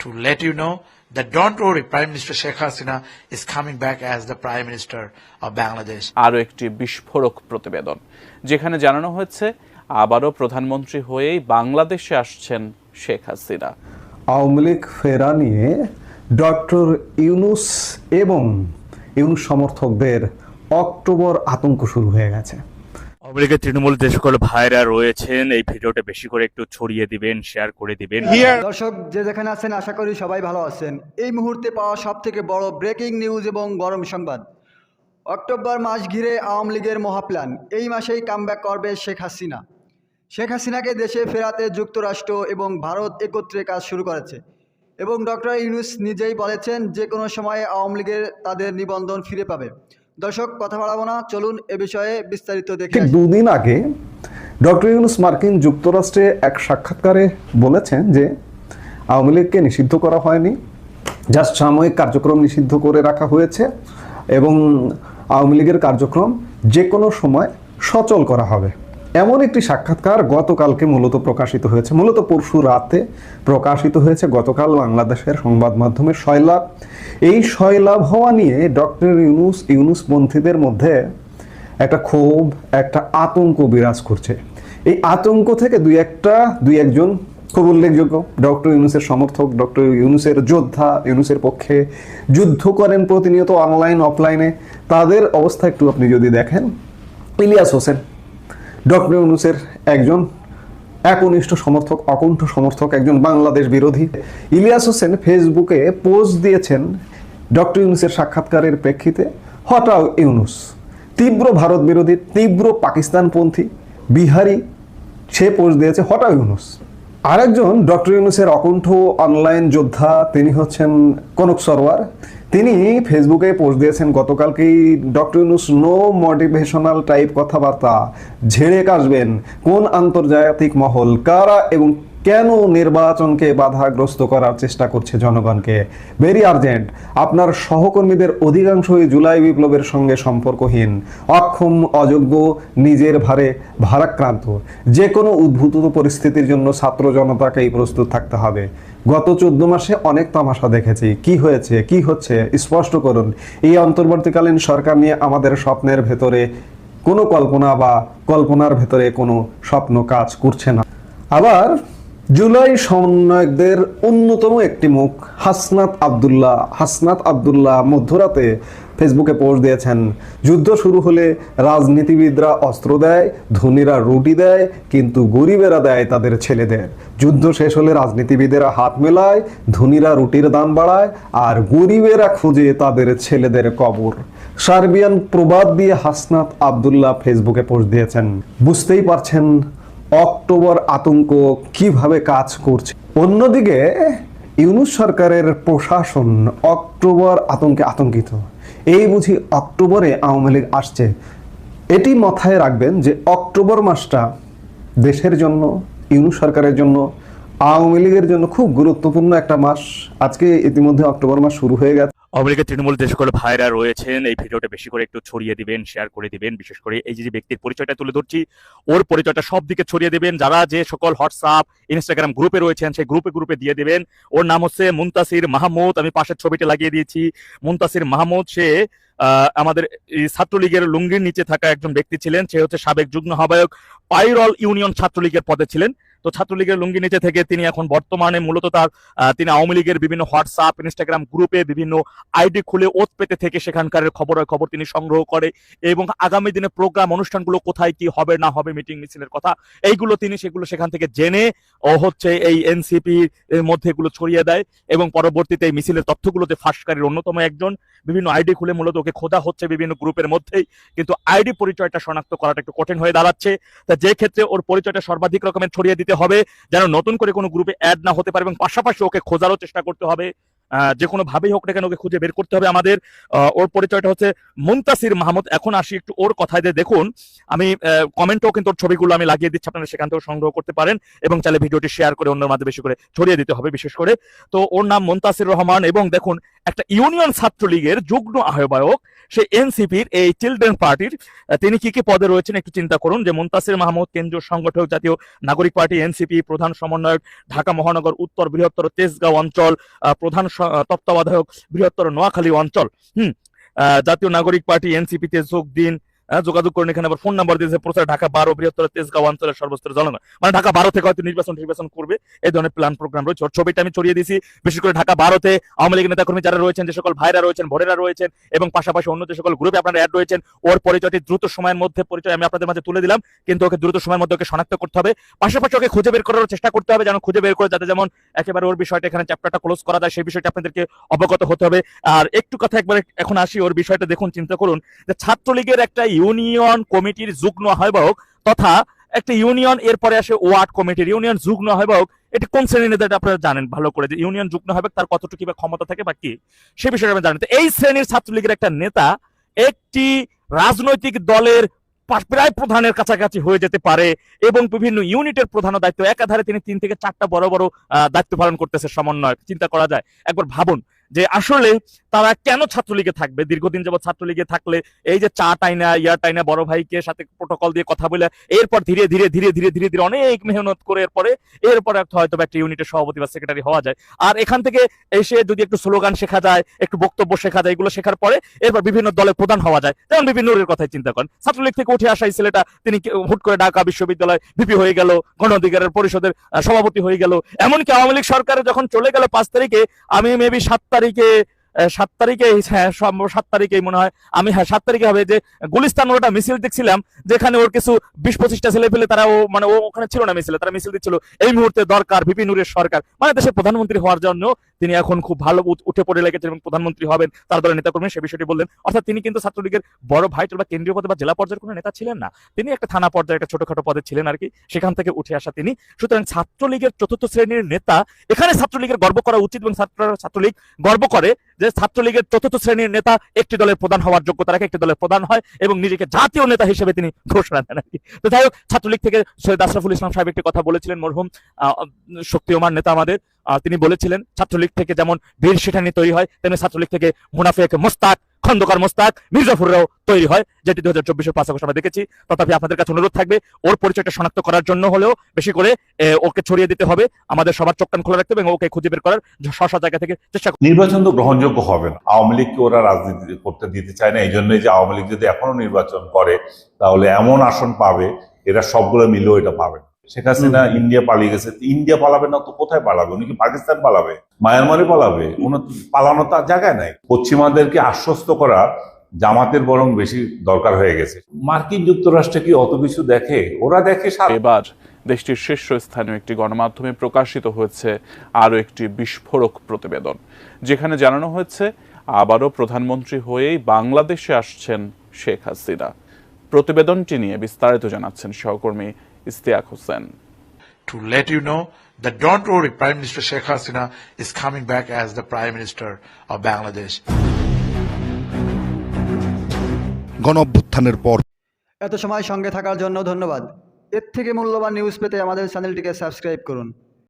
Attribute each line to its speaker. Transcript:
Speaker 1: to let you know that don't worry, Prime Minister Sheikh Hasina is coming back as the Prime Minister of Bangladesh.
Speaker 2: আরও একটি বিস্ফোরক প্রতিবেদন যেখানে জানানো হয়েছে আবারও প্রধানমন্ত্রী হয়েই বাংলাদেশে আসছেন শেখ হাসিনা
Speaker 3: আওয়ামী লীগ ফেরা নিয়ে ডক্টর ইউনুস এবং ইউনুস সমর্থকদের অক্টোবর আতঙ্ক শুরু হয়ে গেছে
Speaker 4: আওয়ামী লীগের তৃণমূল যে সকল ভাইরা রয়েছেন এই ভিডিওটা বেশি করে একটু ছড়িয়ে দিবেন শেয়ার করে দিবেন।
Speaker 5: দর্শক যে যেখানে আছেন আশা করি সবাই ভালো আছেন। এই মুহূর্তে পাওয়া সব থেকে বড় ব্রেকিং নিউজ এবং গরম সংবাদ। অক্টোবর মাস ঘিরে আওয়ামী লীগের মহাপ্ল্যান এই মাসেই কামব্যাক করবে শেখ হাসিনা। শেখ হাসিনাকে দেশে ফেরাতে যুক্তরাষ্ট্র এবং ভারত একত্রে কাজ শুরু করেছে। এবং ডক্টর ইউনুস নিজেই বলেছেন যে কোনো সময়ে আওয়ামী লীগের তাদের নিবন্ধন ফিরে পাবে। দর্শক কথা বাড়াবো না। চলুন এ বিষয়ে বিস্তারিত দেখে
Speaker 3: দুদিন আগে ডক্টর ইউনুস মার্কিন যুক্তরাষ্ট্রে এক সাক্ষাৎকারে বলেছেন যে আওয়ামী লীগকে নিষিদ্ধ করা হয়নি জাস্ট সাময়িক কার্যক্রম নিষিদ্ধ করে রাখা হয়েছে এবং আওয়ামী লীগের কার্যক্রম যে কোনো সময় সচল করা হবে। এমন একটি সাক্ষাৎকার গতকালকে মূলত প্রকাশিত হয়েছে। মূলত পরশু রাতে প্রকাশিত হয়েছে। গতকাল বাংলাদেশের সংবাদ মাধ্যমে সয়লাভ এই সয়লাভ হওয়া নিয়ে ডক্টর ইউনুস ইউনুসপন্থীদের মধ্যে একটা ক্ষোভ, একটা আতঙ্ক বিরাজ করছে। এই আতঙ্ক থেকে দুই একটা, দুই একজন খুব উল্লেখযোগ্য ডক্টর ইউনুসের সমর্থক, ডক্টর ইউনুসের যোদ্ধা, ইউনুসের পক্ষে যুদ্ধ করেন প্রতিনিয়ত অনলাইন অফলাইনে তাদের অবস্থা একটু আপনি যদি দেখেন, ইলিয়াস হোসেন ডক্টর ইউনুসের একজন একনিষ্ঠ সমর্থক, অকণ্ঠ সমর্থক, একজন বাংলাদেশ বিরোধী ইলিয়াস হোসেন ফেসবুকে পোস্ট দিয়েছেন ডক্টর ইউনুসের সাক্ষাৎকারের প্রেক্ষিতে হটাও ইউনুস, তীব্র ভারত বিরোধী, তীব্র পাকিস্তানপন্থী বিহারি, সে পোস্ট দিয়েছে হটাও ইউনুস। আরেকজন ডক্টর ইউনুসের অকণ্ঠ অনলাইন যোদ্ধা, তিনি হচ্ছেন কনক সরওয়ার তিনি ফেসবুকে পোস্ট দিয়েছেন, গতকালকেই doctor Yunus no motivational type কথাবার্তা, ঝেড়ে কাশবেন। কোন আন্তর্জাতিক মহল, কারা এবং কেন নির্বাচনকে বাধাগ্রস্ত করার চেষ্টা করছে জনগণকে? ভেরি আর্জেন্ট আপনার সহকর্মীদের অধিকাংশই জুলাই বিপ্লবের সঙ্গে সম্পর্কহীন। অক্ষম, অযোগ্য, নিজের ভারে ভারাক্রান্ত। যে কোনো উদ্ভূত পরিস্থিতির জন্য ছাত্র জনতাকেই প্রস্তুত থাকতে হবে। গত চোদ্দ মাসে অনেক তামাশা দেখেছি। কি হয়েছে? কি হচ্ছে? স্পষ্ট করুন। এই অন্তর্বর্তীকালীন সরকার নিয়ে আমাদের স্বপ্নের ভেতরে কোনো কল্পনা বা কল্পনার ভেতরে কোনো স্বপ্ন কাজ করছে না। আবার জুলাই সমন্বয়কদের অন্যতম একটি মুখ হাসনাত আব্দুল্লাহ। হাসনাত আব্দুল্লাহ মধ্যরাতে ফেসবুকে পোস্ট দিয়েছেন, যুদ্ধ শুরু হলে রাজনীতিবিদরা অস্ত্র দেয়, ধনীরা রুটি দেয়, কিন্তু গরিবেরা দেয় তাদের ছেলেদের। যুদ্ধ শেষ হলে রাজনীতিবিদেরা হাত মেলায়, ধনীরা রুটির দাম বাড়ায়, আর গরিবেরা খুঁজে তাদের ছেলেদের কবর। সার্বিয়ান প্রবাদ দিয়ে হাসনাত আব্দুল্লাহ ফেসবুকে পোস্ট দিয়েছেন, বুঝতেই পারছেন অক্টোবর আতঙ্ক কীভাবে কাজ করছে? অন্যদিকে, ইউনুস সরকারের প্রশাসন অক্টোবর আতঙ্কে আতঙ্কিত। এই বুঝি অক্টোবরে আওয়ামী লীগ আসছে। এটি মাথায় রাখবেন যে অক্টোবর মাসটা দেশের জন্য, ইউনুস সরকারের জন্য, আওয়ামী লীগের জন্য খুব গুরুত্বপূর্ণ একটা মাস। আজকে ইতিমধ্যে অক্টোবর মাস শুরু হয়ে গেছে।
Speaker 4: আওয়ামী লীগের তৃণমূল যে সকল ভাইরা রয়েছেন, এই ভিডিওটা বেশি করে একটু ছড়িয়ে দিবেন শেয়ার করে দিবেন। বিশেষ করে এই যে ব্যক্তির পরিচয়টা তুলে ধরছি, ওর পরিচয়টা সব দিকে ছড়িয়ে দিবেন। যারা যে সকল হোয়াটসঅ্যাপ ইনস্টাগ্রাম গ্রুপে রয়েছেন, সেই গ্রুপে গ্রুপে দিয়ে দিবেন। ওর নাম হচ্ছে মুন্তাসির মাহমুদ, আমি পাশের ছবিটা লাগিয়ে দিয়েছি। মুন্তাসির মাহমুদ, সে আমাদের ছাত্রলীগের লুঙ্গির নিচে থাকা একজন ব্যক্তি ছিলেন। সে হচ্ছে সাবেক যুগ্ম আহ্বায়ক পাইরল ইউনিয়ন ছাত্রলীগের পদে ছিলেন। তো ছাত্রলীগের লুঙ্গি নিচে থেকে তিনি এখন বর্তমানে মূলত তার তিনি আওয়ামী লীগের বিভিন্ন হোয়াটসঅ্যাপ ইনস্টাগ্রাম গ্রুপে বিভিন্ন আইডি খুলে ওত পেতে থেকে সেখানকার খবরের খবর তিনি সংগ্রহ করে এবং আগামী দিনে প্রোগ্রাম অনুষ্ঠানগুলো কোথায় কি হবে না হবে মিটিং মিছিলের কথা, এইগুলো তিনি সেগুলো সেখান থেকে জেনে ও হচ্ছে এই এনসিপি এর মধ্যে এগুলো ছড়িয়ে দেয় এবং পরবর্তীতে এই মিছিলের তথ্যগুলোতে ফাঁসকারীর অন্যতম একজন, বিভিন্ন আইডি খুলে মূলত ওকে খোদা হচ্ছে বিভিন্ন গ্রুপের মধ্যেই, কিন্তু আইডি পরিচয়টা শনাক্ত করাটা একটু কঠিন হয়ে দাঁড়াচ্ছে। তা যে ক্ষেত্রে ওর পরিচয়টা সর্বাধিক রকমের ছড়িয়ে দিতে হবে, যেন নতুন করে কোনো গ্রুপে অ্যাড না হতে পারে এবং পাশাপাশি ওকে খোঁজারও চেষ্টা করতে হবে। যে কোনো ভাবেই হোক না কেন ওকে খুঁজে বের করতে হবে। আমাদের ওর পরিচয়টা হচ্ছে মুন্তাসির মাহমুদ। এখন আসি একটু ওর কথায় দিয়ে। দেখুন, আমি কমেন্টও কিন্তু ওর ছবিগুলো আমি লাগিয়ে দিচ্ছি। আপনারা সেখান থেকেও সংগ্রহ করতে পারেন এবং চাইলে ভিডিওটি শেয়ার করে অন্যের মাধ্যমে বেশি করে ছড়িয়ে দিতে হবে বিশেষ করে। তো ওর নাম মুন্তাসির রহমান এবং দেখুন, একটা ইউনিয়ন ছাত্রলীগের যুগ্ম আহ্বায়ক সেই এনসিপির এই চিলড্রেন পার্টির তিনি কি কি পদে রয়েছেন একটু চিন্তা করুন। যে মুন্তাসির মাহমুদ কেন্দ্রীয় সংগঠক, জাতীয় নাগরিক পার্টি, এনসিপি, প্রধান সমন্বয়ক, ঢাকা মহানগর উত্তর বৃহত্তর তেজগাঁও অঞ্চল প্রধান তত্ত্বাবধায়ক বৃহত্তর নোয়াখালী অঞ্চল। হম জাতীয় নাগরিক পার্টি এনসিপিতে যোগ দিন যোগাযোগ করেন এখানে। আবার ফোন নাম্বার দিয়েছে প্রচার ঢাকা বারো, বৃহত্তর তেজগাঁও অঞ্চলের সর্বস্তরের জনগণ। মানে ঢাকা বারো থেকে হয়তো নির্বাচন নির্বাচন করবে। এই ধরনের প্ল্যান প্রোগ্রাম রয়েছে। ছবিটা আমি ছড়িয়ে দিয়েছি। বিশেষ করে ঢাকা বারোতে আওয়ামী লীগের নেতাকর্মী যারা রয়েছেন, যে সকল ভাইরা রয়েছেন ভোটেরা রয়েছেন, এবং পাশাপাশি অন্য যে সকল গ্রুপে আপনারা অ্যাড রয়েছেন, ওর পরিচয়টি দ্রুত সময়ের মধ্যে পরিচয় আমি আপনাদের মাঝে তুলে দিলাম। কিন্তু ওকে দ্রুত সময়ের মধ্যে ওকে শনাক্ত করতে হবে। পাশাপাশি ওকে খুঁজে বের করার চেষ্টা করতে হবে, যেন খুঁজে বের করে যাতে যেমন একেবারে ওর বিষয়টা এখানে চ্যাপ্টারটা ক্লোজ করা যায়, সেই বিষয়টা আপনাদেরকে অবগত হতে হবে। আর একটু কথা একবার এখন আসি, ওর বিষয়টা দেখুন, চিন্তা করুন। যে ছাত্রলীগের একটা ইউনিয়ন কমিটির যুগ্ম আহ্বায়ক তথা একটা ইউনিয়ন, এরপরে আসে ওয়ার্ড কমিটির। ইউনিয়ন যুগ্ম আহ্বায়ক, এটি কোন শ্রেণির নেতা আপনারা জানেন ভালো করে যে ইউনিয়ন যুগ্ম আহ্বায়ক তার কতটুকু বা ক্ষমতা থাকে বা কি, সে বিষয়ে আপনি জানেন এই শ্রেণির ছাত্রলীগের একটা নেতা একটি রাজনৈতিক দলের প্রায় প্রধানের কাছাকাছি হয়ে যেতে পারে এবং বিভিন্ন ইউনিটের প্রধান দায়িত্ব। একাধারে তিনি তিন থেকে চারটা বড় বড় দায়িত্ব পালন করতেছে সমন্বয় চিন্তা করা যায়। একবার ভাবুন যে আসলে তারা কেন ছাত্রলীগে থাকবে? দীর্ঘদিন যাবত ছাত্রলীগে থাকলে এই যে চা টাইনা ইয়ার টাইনা বড় ভাইকে সাথে প্রোটোকল দিয়ে কথা বলে এরপর ধীরে ধীরে ধীরে ধীরে ধীরে ধীরে অনেক মেহনত করে এরপরে এরপরে হয়তো একটা ইউনিটের সভাপতি বা সেক্রেটারি হওয়া যায়। আর এখান থেকে এসে যদি একটু স্লোগান শেখা যায়, একটু বক্তব্য শেখা যায়, এগুলো শেখার পরে এরপর বিভিন্ন দলে প্রধান হওয়া যায়। যেমন বিভিন্ন কথাই চিন্তা করেন। ছাত্রলীগ থেকে উঠে আসা এই ছেলেটা, তিনি হুট করে ঢাকা বিশ্ববিদ্যালয় ভিপি হয়ে গেল গণ অধিকারের পরিষদের সভাপতি হয়ে গেল। এমনকি আওয়ামী লীগ সরকারে যখন চলে গেল পাঁচ তারিখে, আমি মেবি সাত তারিখে সাত তারিখে হ্যাঁ সাত তারিখেই মনে হয়। আমি হ্যাঁ সাত তারিখে হবে যে গুলিস্তান ওটা মিছিল দেখছিলাম, যেখানে ওর কিছু বিশ পঁচিশটা ছেলে পেলে তারা ও মানে ও ওখানে ছিল না মিছিলে, তারা মিছিল দিচ্ছিল। এই মুহূর্তে দরকার ভিপি নুরের সরকার। মানে দেশের প্রধানমন্ত্রী হওয়ার জন্য তিনি এখন খুব ভালো উঠে পড়ে লেগেছেন এবং প্রধানমন্ত্রী হবেন, তার দলের নেতা কর্মী সে বিষয়টি বললেন। অর্থাৎ তিনি কিন্তু ছাত্রলীগের বড় ভাইটাল বা কেন্দ্রীয় পদে বা জেলা পর্যায়ের কোনো নেতা ছিলেন না। তিনি একটা থানা পর্যায়ে একটা ছোটখাটো পদে ছিলেন আর কি, সেখান থেকে উঠে আসা তিনি। সুতরাং ছাত্রলীগের চতুর্থ শ্রেণির নেতা, এখানে ছাত্রলীগের গর্ব করা উচিত এবং ছাত্র ছাত্রলীগ গর্ব করে যে ছাত্রলীগের চতুর্থ শ্রেণির নেতা একটি দলের প্রধান হওয়ার যোগ্যতা রাখে একটি দলের প্রধান হয় এবং নিজেকে জাতীয় নেতা হিসেবে তিনি ঘোষণা দেন আর কি। তো যাই হোক, ছাত্রলীগ থেকে সৈয়দ আশরাফুল ইসলাম সাহেব একটি কথা বলেছিলেন মরহুম। শক্তিমান নেতা আমাদের। তিনি বলেছিলেন, ছাত্রলীগ থেকে যেমন বীর সেঠানি তৈরি হয়, তেমনি ছাত্রলীগ থেকে মুনাফেক মোস্তাক খন্দকার মোস্তাক মির্জাফুররাও তৈরি হয়, যেটি দু হাজার চব্বিশের পাঁচ আগস্ট আমরা দেখেছি। তথাপি আপনাদের কাছে অনুরোধ থাকবে, ওর পরিচয়টা শনাক্ত করার জন্য হলেও বেশি করে ওকে ছড়িয়ে দিতে হবে। আমাদের সবার চোখ কান খোলা রাখতে হবে এবং ওকে খুঁজে বের করার স্ব জায়গা থেকে চেষ্টা
Speaker 6: নির্বাচন তো গ্রহণযোগ্য হবে না। আওয়ামী লীগকে ওরা রাজনীতি করতে দিতে চায় না। এই জন্যই যে আওয়ামী লীগ যদি এখনও নির্বাচন করে, তাহলে এমন আসন পাবে, এরা সবগুলো মিলেও এটা পাবে। শেখ হাসিনা ইন্ডিয়া পালিয়ে গেছে। ইন্ডিয়া পালাবে না তো কোথায় পালাবে? উনি কি পাকিস্তান পালাবে? মায়ানমারে পালাবে? ওনার তো তার জায়গায় নাই। পশ্চিমাদেরকে আশ্বস্ত করা জামাতের বরং বেশি দরকার হয়ে গেছে। মার্কিন যুক্তরাষ্ট্রে কি অত কিছু দেখে? ওরা দেখে
Speaker 2: এবার দেশটির শীর্ষস্থানীয় একটি গণমাধ্যমে প্রকাশিত হয়েছে আরও একটি বিস্ফোরক প্রতিবেদন যেখানে জানানো হয়েছে আবারও প্রধানমন্ত্রী হয়েই বাংলাদেশে আসছেন শেখ হাসিনা। প্রতিবেদনটি নিয়ে বিস্তারিত জানাচ্ছেন সহকর্মী Istiaque Hossain.
Speaker 1: To let you know the don't worry prime minister Sheikh Hasina is coming back as the prime minister of
Speaker 7: Bangladesh গণঅভ্যুত্থানের পর
Speaker 5: এত সময় সঙ্গে থাকার জন্য ধন্যবাদ। এর থেকে মূল্যবান নিউজ পেতে আমাদের চ্যানেলটিকে সাবস্ক্রাইব করুন।